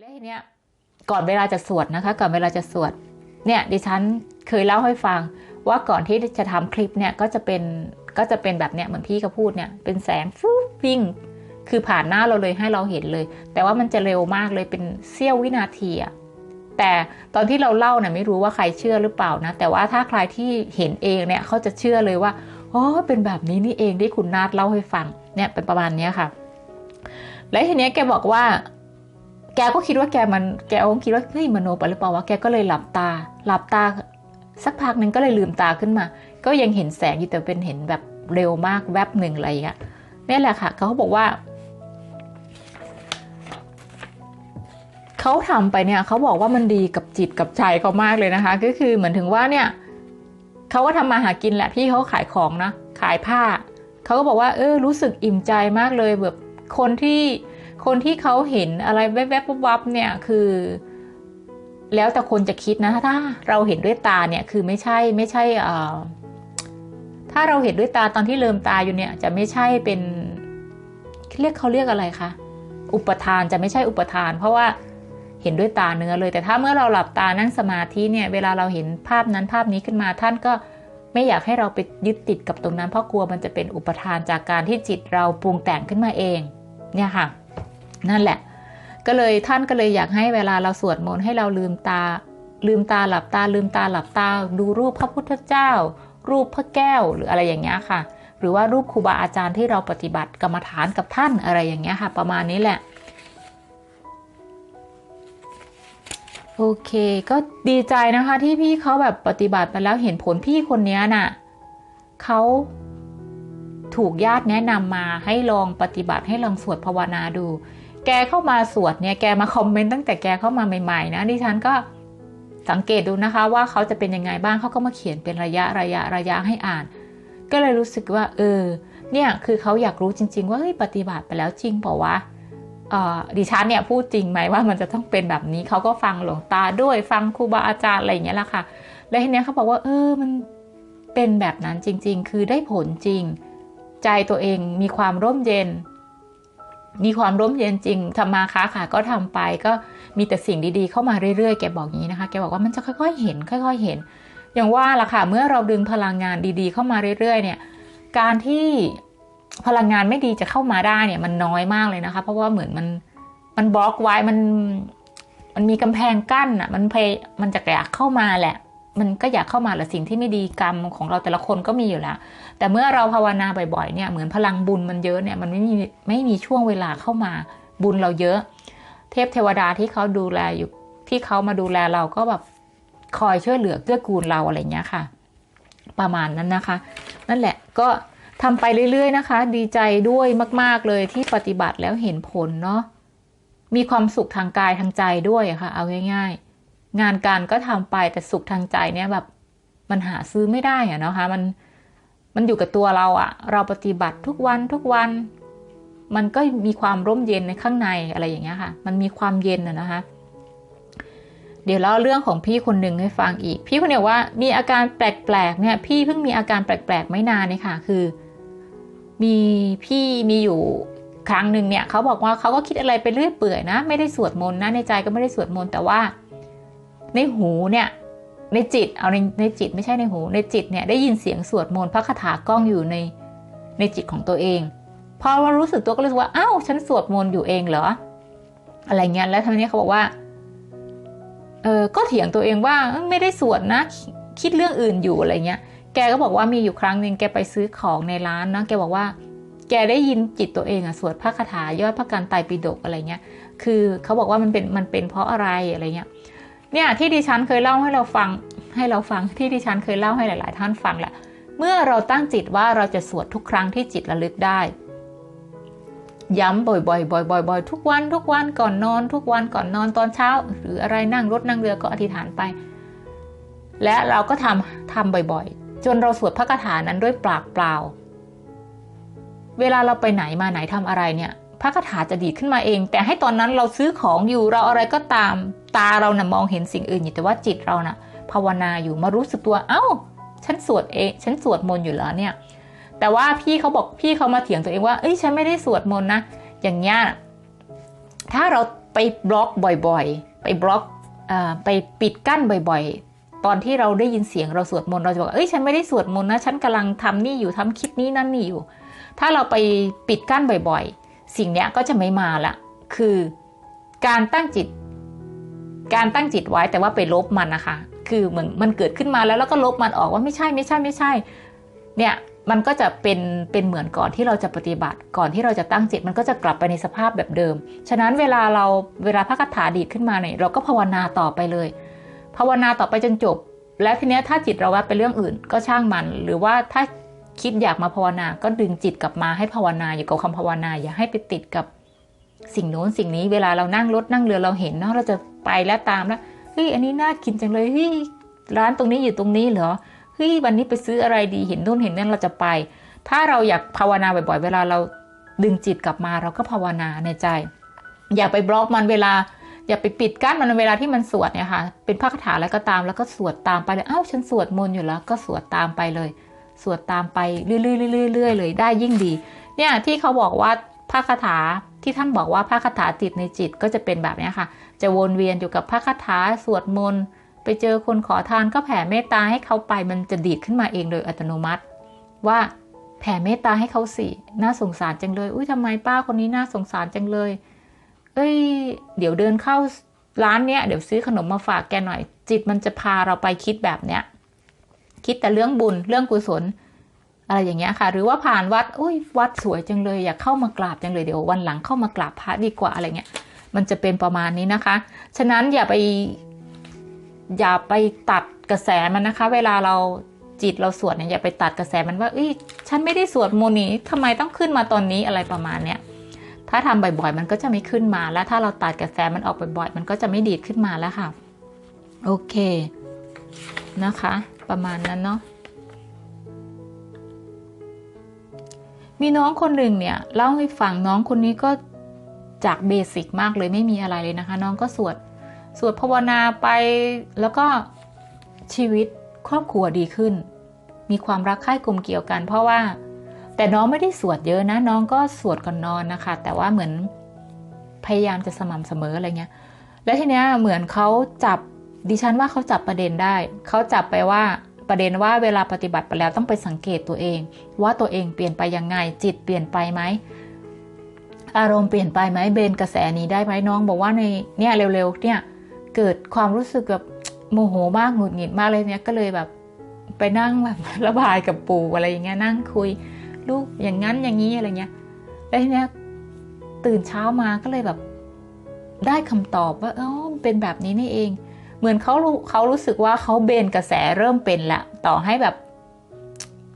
และทีเนี้ยก่อนเวลาจะสวดนะคะ ก่อนเวลาจะสวดเนี่ยดิฉันเคยเล่าให้ฟังว่าก่อนที่จะทำคลิปเนี่ยก็จะเป็นก็จะเป็นแบบเนี้ยเหมือนพี่ก็พูดเนี่ยเป็นแสงฟูวิ่งคือผ่านหน้าเราเลยให้เราเห็นเลย แต่ว่ามันจะเร็วมากเลยเป็นเสี้ยววินาทีอะแต่ตอนที่เราเล่าเนี่ยไม่รู้ว่าใครเชื่อหรือเปล่านะ แต่ว่าถ้าใครที่เห็นเองเนี่ยเขาจะเชื่อเลยว่าอ๋อเป็นแบบนี้นี่เองที่คุณนาดเล่าให้ฟังเนี่ยเป็นประมาณนี้ค่ะ และทีเนี้ยแกบอกว่า แกก็คิดว่าแกมันแกคงคิดว่าเฮ้ยมโนไปหรือเปล่าวะแกก็เลยหลับตา หลับตา สักพักหนึ่งก็เลยลืมตาขึ้นมา ก็ยังเห็นแสงอยู่แต่เป็นเห็นแบบเร็วมากแวบหนึ่งอะไรอย่างเงี้ยนี่แหละค่ะเขาบอกว่าเขาทำไปเนี่ยเขาบอกว่ามันดีกับจิตกับใจเขามากเลยนะคะ ก็คือเหมือนถึงว่าเนี่ยเขาก็ทำมาหากินแหละพี่เขาขายของนะขายผ้าเขาก็บอกว่าเออรู้สึกอิ่มใจมากเลยแบบคนที่ คนที่เขาเห็นอะไรแวบๆวับๆเนี่ยคือ แล้วแต่คนจะคิดนะถ้าเราเห็นด้วยตาเนี่ยคือไม่ใช่ไม่ใช่อ่าถ้าเราเห็นด้วยตาตอนที่เลิมตาอยู่เนี่ยจะไม่ใช่เป็นเรียกเขาเรียกอะไรคะอุปทานจะไม่ใช่อุปทาน เพราะว่าเห็นด้วยตาเนื้อเลย แต่ถ้าเมื่อเราหลับตานั่งสมาธิเนี่ยเวลาเราเห็นภาพนั้นภาพนี้ขึ้นมาท่านก็ไม่อยากให้เราไปยึดติดกับตรงนั้นเพราะกลัวมันจะเป็นอุปทานจากการที่จิตเราปรุงแต่งขึ้นมาเอง เนี่ยค่ะ นั่นแหละ ก็เลยท่านก็เลยอยากให้เวลาเราสวดมนต์ให้เราลืมตา ลืมตาหลับตา ลืมตาหลับตา ดูรูปพระพุทธเจ้า รูปพระแก้วหรืออะไรอย่างเงี้ยค่ะ หรือว่ารูปครูบาอาจารย์ที่เราปฏิบัติกรรมฐานกับท่านอะไรอย่างเงี้ยค่ะ ประมาณนี้แหละโอเค ก็ดีใจนะคะที่พี่เขาแบบปฏิบัติไปแล้วเห็นผลพี่คนนี้น่ะเขาถูกญาติแนะนำมาให้ลองปฏิบัติให้ลองสวดภาวนาดู แกเข้ามาสวดเนี่ยแกมาคอมเมนต์ตั้งแต่แกเข้ามาใหม่ๆนะดิฉันก็สังเกตดูนะคะว่าเขาจะเป็นยังไงบ้างเขาก็มาเขียนเป็นระยะระยะระยะให้อ่าน ก็เลยรู้สึกว่า เออ เนี่ยคือเขาอยากรู้จริง ๆ ว่าเฮ้ยปฏิบัติไปแล้วจริงเปล่าวะดิฉันเนี่ยพูดจริงไหมว่ามันจะต้องเป็นแบบนี้เขาก็ฟังหลวงตาด้วยฟังครูบาอาจารย์อะไรอย่างเงี้ยละค่ะ แล้วทีเนี้ยเขาบอกว่า เออมันเป็นแบบนั้นจริง ๆ คือได้ผลจริง ใจตัวเองมีความร่มเย็น มีความร่มเย็นจริงทำมาค้าขายก็ทำไปก็มีแต่สิ่งดีๆ เข้ามาเรื่อยๆ แกบอกอย่างนี้นะคะ แกบอกว่ามันจะค่อยๆเห็น ค่อย ๆเห็น อย่างว่าล่ะค่ะ เมื่อเราดึงพลังงานดีๆ เข้ามาเรื่อยๆ เนี่ย การที่พลังงานไม่ดีจะเข้ามาได้เนี่ยมันน้อยมากเลยนะคะ เพราะว่าเหมือนมันมันบล็อกไว้มันมันมีกำแพงกั้นอะมันเพยมันจะอยากเข้ามาแหละ มันก็อยากเข้ามาแหละสิ่งที่ไม่ดีกรรมของเราแต่ละคนก็มีอยู่แล้ว แต่เมื่อเราภาวนาบ่อยๆเนี่ยเหมือนพลังบุญมันเยอะเนี่ยมันไม่มีไม่มีช่วงเวลาเข้ามาบุญเราเยอะ เทพเทวดาที่เขาดูแลอยู่ที่เขามาดูแลเราก็แบบคอยช่วยเหลือเกื้อกูลเราอะไรเงี้ยค่ะ ประมาณนั้นนะคะ นั่นแหละก็ทำไปเรื่อย ๆ นะคะ ดีใจด้วยมาก ๆเลยที่ปฏิบัติแล้วเห็นผลเนาะมีความสุขทางกายทางใจด้วยค่ะ เอาง่าย ๆ งานการก็ทำไปแต่สุขทางใจเนี่ยแบบมันหาซื้อไม่ได้อะนะคะ มันมันอยู่กับตัวเราอะเราปฏิบัติทุกวันทุกวัน มันก็มีความร่มเย็นในข้างในอะไรอย่างเงี้ยค่ะ มันมีความเย็นอะนะคะ เดี๋ยวเล่าเรื่องของพี่คนหนึ่งให้ฟังอีก พี่คนเนี้ยว่ามีอาการแปลกๆเนี่ย พี่เพิ่งมีอาการแปลกๆไม่นานนี่ค่ะ คือ มีพี่มีอยู่ครั้งหนึ่งเนี่ยเขาบอกว่าเขาก็คิดอะไรไปเรื่อยเปื่อยนะ ไม่ได้สวดมนต์นะในใจก็ไม่ได้สวดมนต์แต่ว่า ในหูเนี่ยในจิตเอาในในจิตไม่ใช่ในหู ในจิตเนี่ยได้ยินเสียงสวดมนต์พระคาถากล้องอยู่ในในจิตของตัวเองพอมารู้สึกตัวก็รู้สึกว่าอ้าวฉันสวดมนต์อยู่เองเหรอ อะไรเงี้ยแล้วทีนี้เขาบอกว่าเออก็เถียงตัวเองว่าไม่ได้สวดนะ คิดเรื่องอื่นอยู่อะไรเงี้ย แกก็บอกว่ามีอยู่ครั้งหนึ่งแกไปซื้อของในร้านนะแกบอกว่า แกได้ยินจิตตัวเองอะสวดพระคาถายอดพระกันไตรปิฎกอะไรเงี้ย คือเขาบอกว่ามันเป็นมันเป็นเพราะอะไรอะไรเงี้ย เนี่ยที่ดิฉันเคยเล่าให้เราฟังให้เราฟังที่ดิฉันเคยเล่าให้หลาย ๆ ท่านฟังแหละเมื่อเราตั้งจิตว่าเราจะสวดทุกครั้งที่จิตระลึกได้ ย้ำบ่อยๆบ่อยๆบ่อยๆทุกวันทุกวันก่อนนอน ทุกวันก่อนนอนตอนเช้า หรืออะไรนั่งรถนั่งเรือก็อธิษฐานไป และเราก็ทำทำบ่อยๆ จนเราสวดพระคาถานั้นด้วยปากเปล่า เวลาเราไปไหนมาไหนทำอะไรเนี่ย พระคาถาจะดีดขึ้นมาเอง แต่ให้ตอนนั้นเราซื้อของอยู่เราอะไรก็ตามตาเรานะ่ะมองเห็นสิ่งอื่นอยู่แต่ว่าจิตเรานะ่ะ ภาวนาอยู่มารู้สึกตัวเอา้า ฉันสวดเองฉันสวดมนต์อยู่แล้วเนี่ย แต่ว่าพี่เขาบอกพี่เขามาเถียงตัวเองว่าเอ้ยฉันไม่ได้สวดมนต์นะอย่างเงี้ยถ้าเราไปบล็อกบ่อยๆ ไปบล็อกอาไปปิดกั้นบ่อยๆ ตอนที่เราได้ยินเสียงเราสวดมนต์เราจะบอกเอ้ยฉันไม่ได้สวดมนต์นะฉันกำลังทำนี่อยู่ทำคลิปนี้นั่นนี่อยู่ ถ้าเราไปปิดกั้นบ่อยๆ สิ่งนี้ก็จะไม่มาละ คือการตั้งจิต การตั้งจิตไว้แต่ว่าไปลบมันนะคะ คือเหมือนมันเกิดขึ้นมาแล้วแล้วก็ลบมันออกว่าไม่ใช่ไม่ใช่ไม่ใช่ เนี่ยมันก็จะเป็นเป็นเหมือนก่อนที่เราจะปฏิบัติ ก่อนที่เราจะตั้งจิตมันก็จะกลับไปในสภาพแบบเดิม ฉะนั้นเวลาเราเวลาพระคาถาดีดขึ้นมาเนี่ยเราก็ภาวนาต่อไปเลย ภาวนาต่อไปจนจบ แล้วทีเนี้ยถ้าจิตเราแวบไปเรื่องอื่นก็ช่างมัน หรือว่าถ้า คิดอยากมาภาวนา ก็ดึงจิตกลับมาให้ภาวนาอยู่กับคำภาวนา อย่าให้ไปติดกับสิ่งโน้นสิ่งนี้ เวลาเรานั่งรถนั่งเรือเราเห็นเนาะเราจะไปแล้วตามแล้วเฮ้ยอันนี้น่ากินจังเลยเฮ้ยร้านตรงนี้อยู่ตรงนี้เหรอเฮ้ยวันนี้ไปซื้ออะไรดีเห็นนู่นเห็นนั่นเราจะไป ถ้าเราอยากภาวนาบ่อยๆ เวลาเราดึงจิตกลับมาเราก็ภาวนาในใจ อย่าไปบล็อกมันเวลา อย่าไปปิดกั้นมันเวลาที่มันสวดเนี่ยค่ะ เป็นพระคาถาอะไรก็ตามแล้วก็สวดตามไปเลยอ้าวฉันสวดมนต์อยู่แล้วก็สวดตามไปเลย สวดตามไปเรื่อยๆเรื่อยๆเลยได้ยิ่งดี เนี่ยที่เขาบอกว่าพระคาถาที่ท่านบอกว่าพระคาถาจิตในจิตก็จะเป็นแบบนี้ค่ะ จะวนเวียนอยู่กับพระคาถาสวดมนต์ไปเจอคนขอทานก็แผ่เมตตาให้เขาไปมันจะดีดขึ้นมาเองโดยอัตโนมัติ ว่าแผ่เมตตาให้เขาสิน่าสงสารจังเลย อุ้ยทำไมป้าคนนี้น่าสงสารจังเลย เอ้ย เดี๋ยวเดินเข้าร้านเนี้ยเดี๋ยวซื้อขนมมาฝากแกหน่อย จิตมันจะพาเราไปคิดแบบเนี้ย คิดแต่เรื่องบุญเรื่องกุศล อะไรอย่างเงี้ยค่ะ หรือว่าผ่านวัดอุ้ยวัดสวยจังเลยอยากเข้ามากราบจังเลยเดี๋ยววันหลังเข้ามากราบพระดีกว่าอะไรเงี้ยมันจะเป็นประมาณนี้นะคะ ฉะนั้นอย่าไปอย่าไปตัดกระแสมันนะคะ เวลาเราจิตเราสวดเนี่ยอย่าไปตัดกระแสมันว่าเอ้ยฉันไม่ได้สวดมนนี้ทำไมต้องขึ้นมาตอนนี้อะไรประมาณเนี้ยถ้าทำบ่อยๆ มันก็จะไม่ขึ้นมาแล้ว ถ้าเราตัดกระแสมันออกบ่อยๆ มันก็จะไม่ดีดขึ้นมาแล้วค่ะ โอเคนะคะ ประมาณนั้นเนาะมีน้องคนหนึ่งเนี่ยเล่าให้ฟังน้องคนนี้ก็จากเบสิกมากเลยไม่มีอะไรเลยนะคะ น้องก็สวดสวดภาวนาไปแล้วก็ชีวิตครอบครัวดีขึ้น มีความรักใคร่กลมเกี่ยวกัน เพราะว่า แต่น้องไม่ได้สวดเยอะนะ น้องก็สวดก่อนนอนนะคะ แต่ว่าเหมือนพยายามจะสม่ำเสมออะไรเงี้ย แล้วทีเนี้ยเหมือนเขาจับ ดิฉันว่าเขาจับประเด็นได้ เขาจับไปว่าประเด็นว่าเวลาปฏิบัติไปแล้วต้องไปสังเกตตัวเอง ว่าตัวเองเปลี่ยนไปยังไง จิตเปลี่ยนไปไหมอารมณ์เปลี่ยนไปไหมเบนกระแสนี้ได้ไหมน้อง บอกว่าในเนี่ยเร็วๆเนี่ยเกิดความรู้สึกแบบโมโหมากหงุดหงิดมากเลยเนี่ยก็เลยแบบไปนั่งแบบระบายกับปู่อะไรอย่างเงี้ยนั่งคุยลูกอย่างนั้นอย่างนี้อะไรเงี้ยแล้วทีเนี้ยตื่นเช้ามาก็เลยแบบได้คำตอบว่าอ๋อเป็นแบบนี้นี่เอง เหมือนเขาเขารู้สึกว่าเขาเบนกระแสเริ่มเป็นละต่อให้แบบ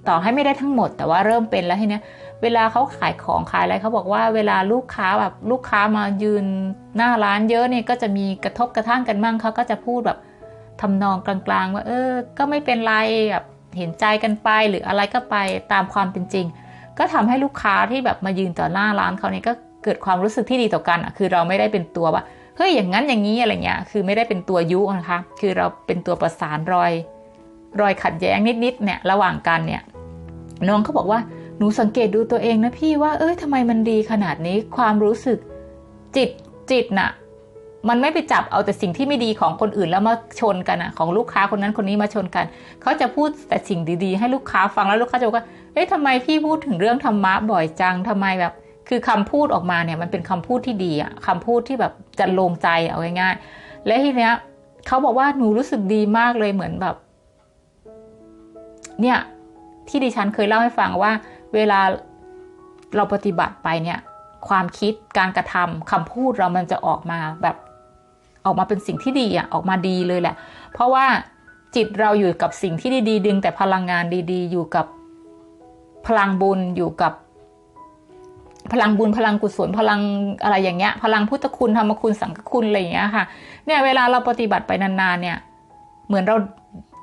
ต่อให้ไม่ได้ทั้งหมด แต่ว่าเริ่มเป็นแล้วทีเนี้ยเวลาเขาขายของขายอะไรเขาบอกว่าเวลาลูกค้าแบบลูกค้ามายืนหน้าร้านเยอะเนี่ยก็จะมีกระทบกระทั่งกันมั่งเขาก็จะพูดแบบทำนองกลางๆ ว่า เออ ก็ไม่เป็นไรแบบเห็นใจกันไปหรืออะไรก็ไปตามความเป็นจริง ก็ทำให้ลูกค้าที่แบบมายืนต่อหน้าร้านเขาเนี่ยก็เกิดความรู้สึกที่ดีต่อกันอะคือเราไม่ได้เป็นตัวว่า เฮ้ยอย่างนั้นอย่างนี้อะไรเงี้ยคือไม่ได้เป็นตัวยุนะคะคือเราเป็นตัวประสานรอยรอยขัดแย้งนิดๆเนี่ยระหว่างกันเนี่ยน้องเขาบอกว่าหนูสังเกตดูตัวเองนะพี่ว่า เอ้ยทำไมมันดีขนาดนี้ความรู้สึกจิตจิตน่ะมันไม่ไปจับเอาแต่สิ่งที่ไม่ดีของคนอื่นแล้วมาชนกันอะของลูกค้าคนนั้นคนนี้มาชนกัน เขาจะพูดแต่สิ่งดีๆ ให้ลูกค้าฟังแล้วลูกค้าจะบอกว่าเอ้ยทำไมพี่พูดถึงเรื่องธรรมะบ่อยจังทำไมแบบ คือคำพูดออกมาเนี่ยมันเป็นคำพูดที่ดีอะคำพูดที่แบบจะลงใจเอาง่ายๆและทีเนี้ยเขาบอกว่าหนูรู้สึกดีมากเลยเหมือนแบบ เนี่ยที่ดิฉันเคยเล่าให้ฟังว่า เวลาเราปฏิบัติไปเนี่ย ความคิดการกระทำคำพูดเรามันจะออกมาแบบออกมาเป็นสิ่งที่ดีอะออกมาดีเลยแหละ เพราะว่าจิตเราอยู่กับสิ่งที่ดีๆดึงแต่พลังงานดี ๆ อยู่กับพลังบุญอยู่กับ พลังบุญพลังกุศลพลังอะไรอย่างเงี้ย พลังพุทธคุณธรรมคุณสังฆคุณอะไรอย่างเงี้ยค่ะเนี่ยเวลาเราปฏิบัติไปนานๆเนี่ยเหมือนเรา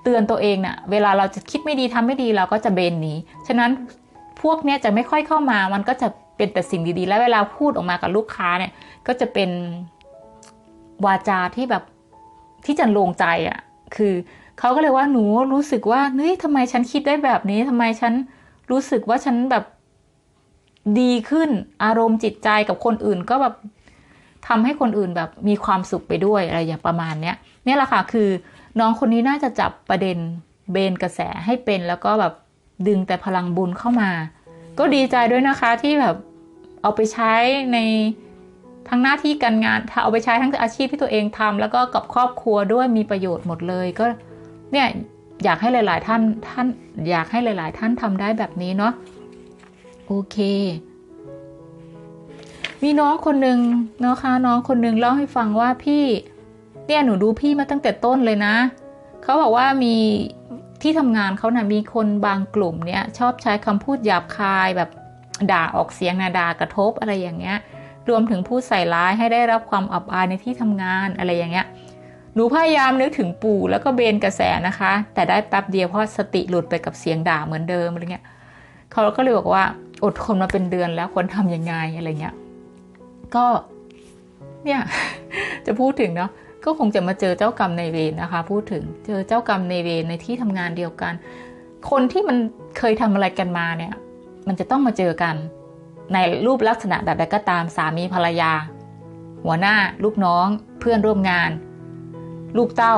เตือนตัวเองเนี่ยเวลาเราจะคิดไม่ดีทำไม่ดีเราก็จะเบนหนีฉะนั้นพวกเนี้ยจะไม่ค่อยเข้ามามันก็จะเป็นแต่สิ่งดีๆ แล้วเวลาพูดออกมากับลูกค้าเนี่ยก็จะเป็นวาจาที่แบบที่จะลงใจอะ่ะ คือเขาก็เลยว่าหนูรู้สึกว่าเฮ้ยทำไมฉันคิดได้แบบนี้ทำไมฉันรู้สึกว่าฉันแบบ ดีขึ้นอารมณ์จิตใจกับคนอื่นก็แบบทำให้คนอื่นแบบมีความสุขไปด้วยอะไรอย่างประมาณเนี้ยนี่แหละค่ะคือน้องคนนี้น่าจะจับประเด็นเบนกระแสให้เป็นแล้วก็แบบดึงแต่พลังบุญเข้ามา ก็ดีใจด้วยนะคะที่แบบเอาไปใช้ในทั้งหน้าที่การงานเอาไปใช้ทั้งอาชีพที่ตัวเองทำแล้วก็กับครอบครัวด้วยมีประโยชน์หมดเลยก็เนี่ยอยากให้หลาย ๆ ท่านท่านอยากให้หลาย ๆ ท่านทำได้แบบนี้เนาะ โอเค มีน้องคนหนึ่งนะคะ น้องคนหนึ่งเล่าให้ฟังว่าพี่เนี่ยหนูดูพี่มาตั้งแต่ต้นเลยนะ เขาบอกว่ามีที่ทำงานเขานะ่ะมีคนบางกลุ่มเนี่ยชอบใช้คำพูดหยาบคายแบบด่าออกเสียงนะด่ากระทบอะไรอย่างเงี้ย รวมถึงพูดใส่ร้ายให้ได้รับความอับอายในที่ทำงานอะไรอย่างเงี้ย หนูพยายามนึกถึงปู่แล้วก็เบนกระแสนะคะ แต่ได้แป๊บเดียวเพราะสติหลุดไปกับเสียงด่าเหมือนเดิมอะไรเงี้ย เขาก็เลยบอกว่า อดทนมาเป็นเดือนแล้วควรทำยังไงอะไรเงี้ย ก็เนี่ยจะพูดถึงเนาะก็คงจะมาเจอเจ้ากรรมในเวรนะคะ พูดถึงเจอเจ้ากรรมในเวรในที่ทำงานเดียวกัน คนที่มันเคยทำอะไรกันมาเนี่ย มันจะต้องมาเจอกัน ในรูปลักษณะแบบใดก็ตามสามีภรรยา หัวหน้าลูกน้อง เพื่อนร่วมงาน ลูกเต้า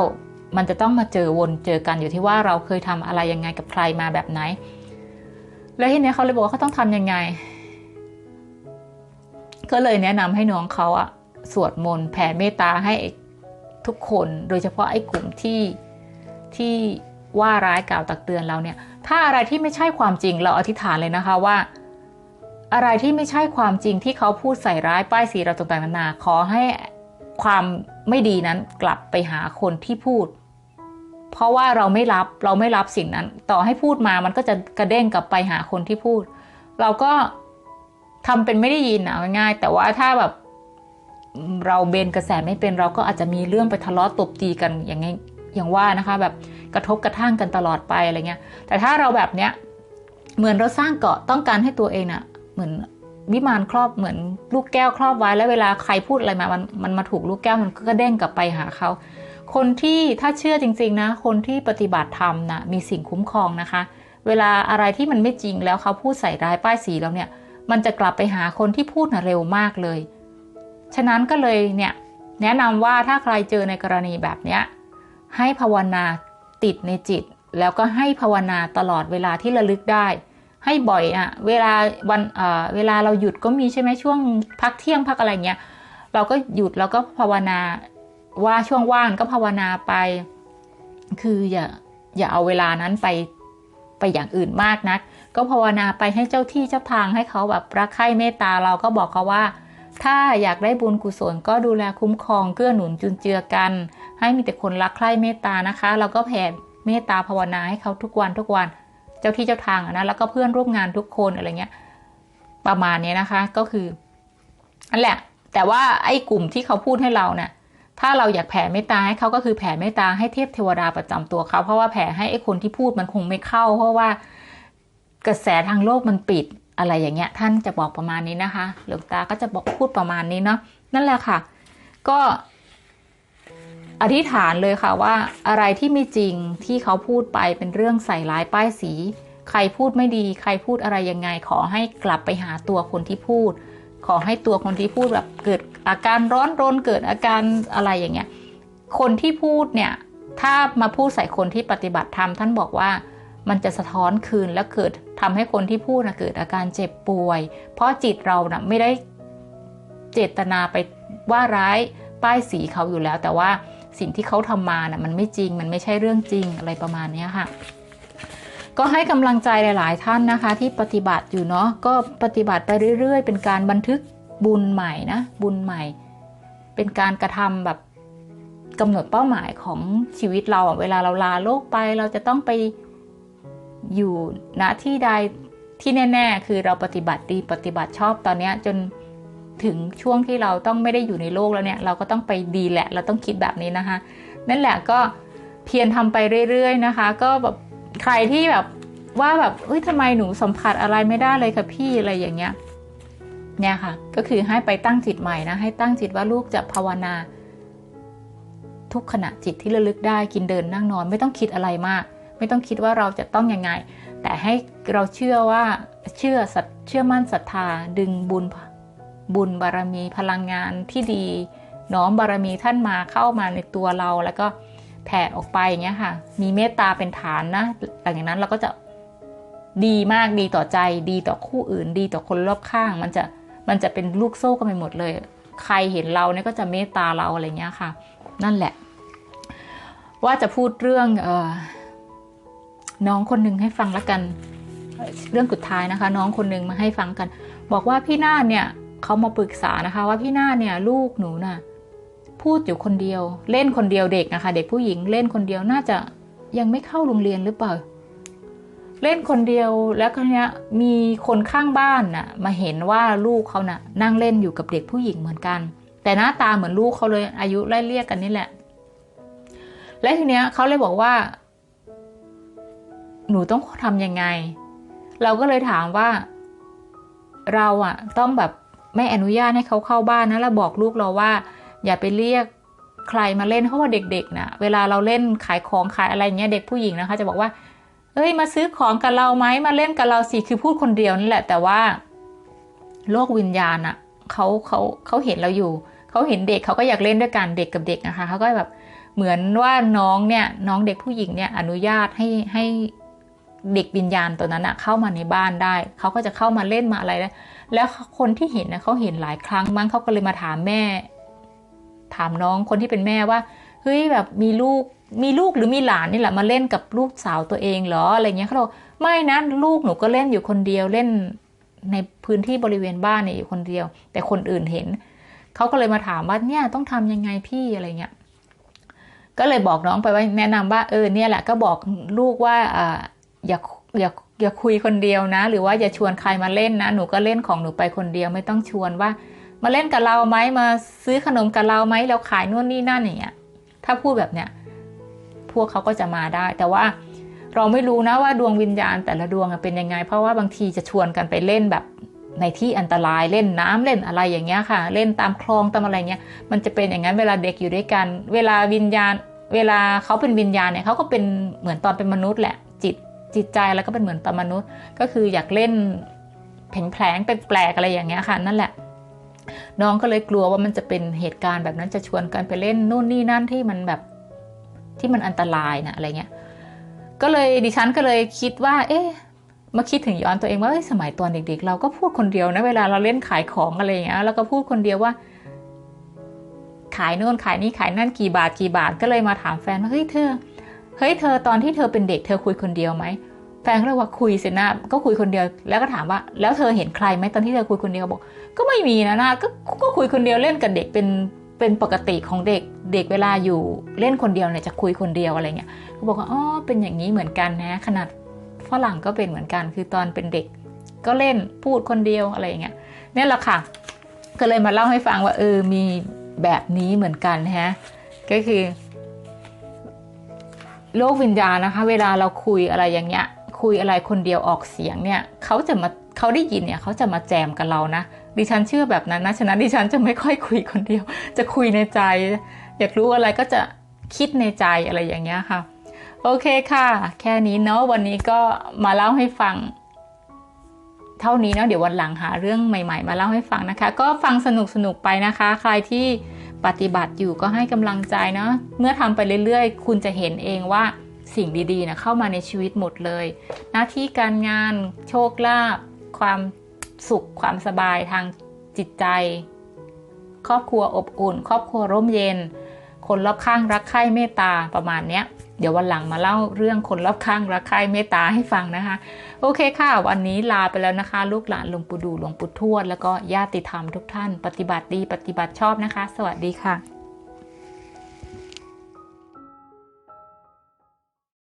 มันจะต้องมาเจอวนเจอกันอยู่ที่ว่าเราเคยทำอะไรยังไงกับใครมาแบบไหน แล้วทีนี้เขาเลยบอกว่าเขาต้องทำยังไง ก็เลยแนะนำให้น้องเขาอะสวดมนต์แผ่เมตตาให้ทุกคนโดยเฉพาะไอ้กลุ่มที่ที่ว่าร้ายกล่าวตักเตือนเราเนี่ย ถ้าอะไรที่ไม่ใช่ความจริงเราอธิษฐานเลยนะคะว่า อะไรที่ไม่ใช่ความจริงที่เขาพูดใส่ร้ายป้ายสีเราต่างๆนานาขอให้ความไม่ดีนั้นกลับไปหาคนที่พูด เพราะว่าเราไม่รับเราไม่รับสิ่งนั้น ต่อให้พูดมามันก็จะกระเด้งกลับไปหาคนที่พูด เราก็ทำเป็นไม่ได้ยินนะง่ายๆแต่ว่าถ้าแบบเราเบนกระแสไม่เป็นเราก็อาจจะมีเรื่องไปทะเลาะตบตีกันอย่างไงอย่างว่านะคะ แบบกระทบกระทั่งกันตลอดไปอะไรเงี้ย แต่ถ้าเราแบบเนี้ยเหมือนเราสร้างเกาะต้องการให้ตัวเองอะเหมือนวิมานครอบเหมือนลูกแก้วครอบไว้แล้วเวลาใครพูดอะไรมามันมันมาถูกลูกแก้วมันก็กระเด้งกลับไปหาเขา คนที่ถ้าเชื่อจริง ๆ นะ คนที่ปฏิบัติธรรมนะมีสิ่งคุ้มครองนะคะ เวลาอะไรที่มันไม่จริงแล้วเขาพูดใส่ร้ายป้ายสีแล้วเนี่ย มันจะกลับไปหาคนที่พูดนะเร็วมากเลย ฉะนั้นก็เลยเนี่ยแนะนำว่าถ้าใครเจอในกรณีแบบเนี้ยให้ภาวนาติดในจิต แล้วก็ให้ภาวนาตลอดเวลาที่ระลึกได้ ให้บ่อยอะเวลาวันเอ่อเวลาเราหยุดก็มีใช่ไหมช่วงพักเที่ยงพักอะไรเงี้ยเราก็หยุดแล้วก็ภาวนา ว่าช่วงว่างก็ภาวนาไป คืออย่าอย่าเอาเวลานั้นไปไปอย่างอื่นมากนัก ก็ภาวนาไปให้เจ้าที่เจ้าทางให้เขาแบบรักใคร่เมตตาเราก็บอกเขาว่า ถ้าอยากได้บุญกุศลก็ดูแลคุ้มครองเกื้อหนุนจุนเจือกัน ให้มีแต่คนรักใคร่เมตตานะคะ เราก็แผ่เมตตาภาวนาให้เขาทุกวันทุกวัน เจ้าที่เจ้าทางนะแล้วก็เพื่อนร่วมงานทุกคนอะไรเงี้ยประมาณนี้นะคะก็คืออันแหละ แต่ว่าไอ้กลุ่มที่เขาพูดให้เราเนี่ย ถ้าเราอยากแผ่เมตตาให้เขาก็คือแผ่เมตตาให้เทพเทวดาประจำตัวเขา เพราะว่าแผ่ให้ไอ้คนที่พูดมันคงไม่เข้า เพราะว่ากระแสทางโลกมันปิดอะไรอย่างเงี้ย ท่านจะบอกประมาณนี้นะคะ หลวงตาก็จะบอกพูดประมาณนี้เนาะนั่นแหละค่ะ ก็อธิษฐานเลยค่ะว่าอะไรที่ไม่จริงที่เขาพูดไปเป็นเรื่องใส่ร้ายป้ายสี ใครพูดไม่ดี ใครพูดอะไรยังไงขอให้กลับไปหาตัวคนที่พูด ขอให้ตัวคนที่พูดแบบเกิดอาการร้อนรนเกิดอาการอะไรอย่างเงี้ยคนที่พูดเนี่ยถ้ามาพูดใส่คนที่ปฏิบัติธรรมท่านบอกว่ามันจะสะท้อนคืนและเกิดทำให้คนที่พูดนะเกิดอาการเจ็บป่วย เพราะจิตเรานะ่ะไม่ได้เจตนาไปว่าร้ายป้ายสีเขาอยู่แล้ว แต่ว่าสิ่งที่เขาทำมานะ่ะมันไม่จริงมันไม่ใช่เรื่องจริงอะไรประมาณนี้ค่ะ ก็ให้กำลังใจหลาย ๆ ท่านนะคะ ที่ปฏิบัติอยู่เนาะก็ปฏิบัติไปเรื่อย ๆ เป็นการบันทึกบุญใหม่นะบุญใหม่ เป็นการกระทำแบบกำหนดเป้าหมายของชีวิตเราเวลาเราลาโลกไป เราจะต้องไปอยู่ณที่ใดที่แน่ ๆ คือเราปฏิบัติดีปฏิบัติชอบตอนนี้จนถึงช่วงที่เราต้องไม่ได้อยู่ในโลกแล้วเนี่ย เราก็ต้องไปดีแหละ เราต้องคิดแบบนี้นะคะ นั่นแหละก็เพียรทำไปเรื่อย ๆ นะคะ ก็แบบ ใครที่แบบว่าแบบเอ้ยทำไมหนูสัมผัสอะไรไม่ได้เลยค่ะพี่อะไรอย่างเงี้ยเนี่ยค่ะ ก็คือให้ไปตั้งจิตใหม่นะ ให้ตั้งจิตว่าลูกจะภาวนา ทุกขณะจิตที่ระลึกได้กินเดินนั่งนอน ไม่ต้องคิดอะไรมาก ไม่ต้องคิดว่าเราจะต้องยังไง แต่ให้เราเชื่อว่าเชื่อสัตเชื่อมั่นศรัทธา ดึงบุญบุญบารมีพลังงานที่ดีน้อมบารมีท่านมาเข้ามาในตัวเราแล้วก็ แผ่ออกไปอย่างเงี้ยค่ะ มีเมตตาเป็นฐานนะ หลังจากนั้นเราก็จะดีมากดีต่อใจ ดีต่อคู่อื่น ดีต่อคนรอบข้าง มันจะมันจะเป็นลูกโซ่กันไปหมดเลย ใครเห็นเราเนี่ยก็จะเมตตาเราอะไรเงี้ยค่ะ นั่นแหละ ว่าจะพูดเรื่องเออน้องคนหนึ่งให้ฟังละกัน เรื่องสุดท้ายนะคะ น้องคนหนึ่งมาให้ฟังกัน บอกว่าพี่นาเนี่ยเขามาปรึกษานะคะ ว่าพี่นาเนี่ยลูกหนูน่ะ พูดอยู่คนเดียว เล่นคนเดียวเด็กนะคะเด็กผู้หญิงเล่นคนเดียวน่าจะยังไม่เข้าโรงเรียนหรือเปล่า เล่นคนเดียวแล้วก็นี้มีคนข้างบ้านน่ะมาเห็นว่าลูกเขาน่ะนั่งเล่นอยู่กับเด็กผู้หญิงเหมือนกัน แต่หน้าตาเหมือนลูกเขาเลยอายุไล่เรียกกันนี่แหละ และทีเนี้ยเขาเลยบอกว่า หนูต้องทำยังไง เราก็เลยถามว่า เราอะต้องแบบไม่อนุญาตให้เขาเข้าบ้านนะแล้วบอกลูกเราว่า อย่าไปเรียกใครมาเล่นเพราะว่าเด็กๆนะเวลาเราเล่นขายของขายอะไรเงี้ยเด็กผู้หญิงนะคะ จะบอกว่า เอ้ยมาซื้อของกับเราไหมมาเล่นกับเราสิคือพูดคนเดียวนั่นแหละ แต่ว่า โลกวิญญาณอะเขาเขาเขาเห็นเราอยู่เขาเห็นเด็กเขาก็อยากเล่นด้วยกันเด็กกับเด็กนะคะเขาก็แบบเหมือนว่าน้องเนี่ยน้องเด็กผู้หญิงเนี่ยอนุญาตให้ให้เด็กวิญญาณตัวนั้นอะเข้ามาในบ้านได้เขาก็จะเข้ามาเล่นมาอะไรแล้วแล้วคนที่เห็นนะเขาเห็นหลายครั้งมั้งเขาก็เลยมาถามแม่ ถามน้องคนที่เป็นแม่ว่าเฮ้ยแบบมีลูกมีลูกหรือมีหลานนี่แหละมาเล่นกับลูกสาวตัวเองเหรออะไรเงี้ยเขาบอกไม่นะลูกหนูก็เล่นอยู่คนเดียวเล่นในพื้นที่บริเวณบ้านเนี่ยอยู่คนเดียว แต่คนอื่นเห็นเขาก็เลยมาถามว่าเนี่ยต้องทำยังไงพี่อะไรเงี้ยก็เลยบอกน้องไปว่าแนะนำว่าเออเนี่ยแหละก็บอกลูกว่าอ่าอย่าอย่าอย่าคุยคนเดียวนะ หรือว่าอย่าชวนใครมาเล่นนะ หนูก็เล่นของหนูไปคนเดียวไม่ต้องชวนว่า มาเล่นกับเราไหมมาซื้อขนมกับเราไหมเราขายนู่นนี่นั่นอย่างเงี้ยถ้าพูดแบบเนี้ยพวกเขาก็จะมาได้ แต่ว่าเราไม่รู้นะว่าดวงวิญญาณแต่ละดวงเป็นยังไง เพราะว่าบางทีจะชวนกันไปเล่นแบบในที่อันตรายเล่นน้ำเล่นอะไรอย่างเงี้ยค่ะ เล่นตามคลองตามอะไรเงี้ยมันจะเป็นอย่างนั้นเวลาเด็กอยู่ด้วยกัน เวลาวิญญาณ เวลาเขาเป็นวิญญาณเนี่ยเขาก็เป็นเหมือนตอนเป็นมนุษย์แหละจิตจิตใจแล้วก็เป็นเหมือนตอนมนุษย์ ก็คืออยากเล่นแผลงๆแปลกๆอะไรอย่างเงี้ยค่ะนั่นแหละ น้องก็เลยกลัวว่ามันจะเป็นเหตุการณ์แบบนั้นจะชวนกันไปเล่นนู่นนี่นั่นที่มันแบบที่มันอันตรายนะอะไรเงี้ย ก็เลยดิฉันก็เลยคิดว่า เอ๊ะมาคิดถึงย้อนตัวเองว่าสมัยตอนเด็ก ๆ เราก็พูดคนเดียวนะเวลาเราเล่นขายของอะไรอย่างเงี้ยแล้วก็พูดคนเดียวว่า ขายโน่นขายนี่ขายนั่นกี่บาทกี่บาทก็เลยมาถามแฟนว่าเฮ้ยเธอเฮ้ยเธอตอนที่เธอเป็นเด็กเธอคุยคนเดียวไหม แฟนก็เลยว่าคุยสินะก็คุยคนเดียว แล้วก็ถามว่า แล้วเธอเห็นใครไหมตอนที่เธอคุยคนเดียวบอก ก็ไม่มีนะนะก็ก็คุยคนเดียวเล่นกับเด็กเป็นเป็นปกติของเด็กเด็กเวลาอยู่เล่นคนเดียวเนี่ยจะคุยคนเดียวอะไรเงี้ยเขาบอกว่าอ๋อเป็นอย่างนี้เหมือนกันนะ ขนาดฝรั่งก็เป็นเหมือนกันคือตอนเป็นเด็ก ก็เล่นพูดคนเดียวอะไรเงี้ยนี่แหละค่ะ ก็เลยมาเล่าให้ฟังว่าเออมีแบบนี้เหมือนกันฮะก็คือ โลกวิญญาณนะคะ เวลาเราคุยอะไรอย่างเงี้ย คุยอะไรคนเดียวออกเสียงเนี่ยเขาจะมาเขาได้ยินเนี่ยเขาจะมาแจมกับเรานะ ดิฉันเชื่อแบบนั้นนะฉะนั้นดิฉันจะไม่ค่อยคุยคนเดียว จะคุยในใจ อยากรู้อะไรก็จะคิดในใจอะไรอย่างเงี้ยค่ะ โอเคค่ะ แค่นี้เนาะวันนี้ก็มาเล่าให้ฟัง เท่านี้เนาะเดี๋ยววันหลังหาเรื่องใหม่ ๆ มาเล่าให้ฟังนะคะ ก็ฟังสนุกๆไปนะคะ ใครที่ปฏิบัติอยู่ก็ให้กำลังใจเนาะเมื่อทำไปเรื่อยๆ คุณจะเห็นเองว่า สิ่งดีๆนะเข้ามาในชีวิตหมดเลย หน้าที่การงานโชคลาภความสุขความสบายทางจิตใจ ครอบครัวอบอุ่น ครอบครัวร่มเย็น คนรอบข้างรักใคร่เมตตาประมาณเนี้ยเดี๋ยววันหลังมาเล่าเรื่องคนรอบข้างรักใคร่เมตตาให้ฟังนะคะ โอเคค่ะ วันนี้ลาไปแล้วนะคะ ลูกหลานหลวงปู่ดูหลวงปู่ทวด แล้วก็ญาติธรรมทุกท่าน ปฏิบัติดีปฏิบัติชอบนะคะ สวัสดีค่ะ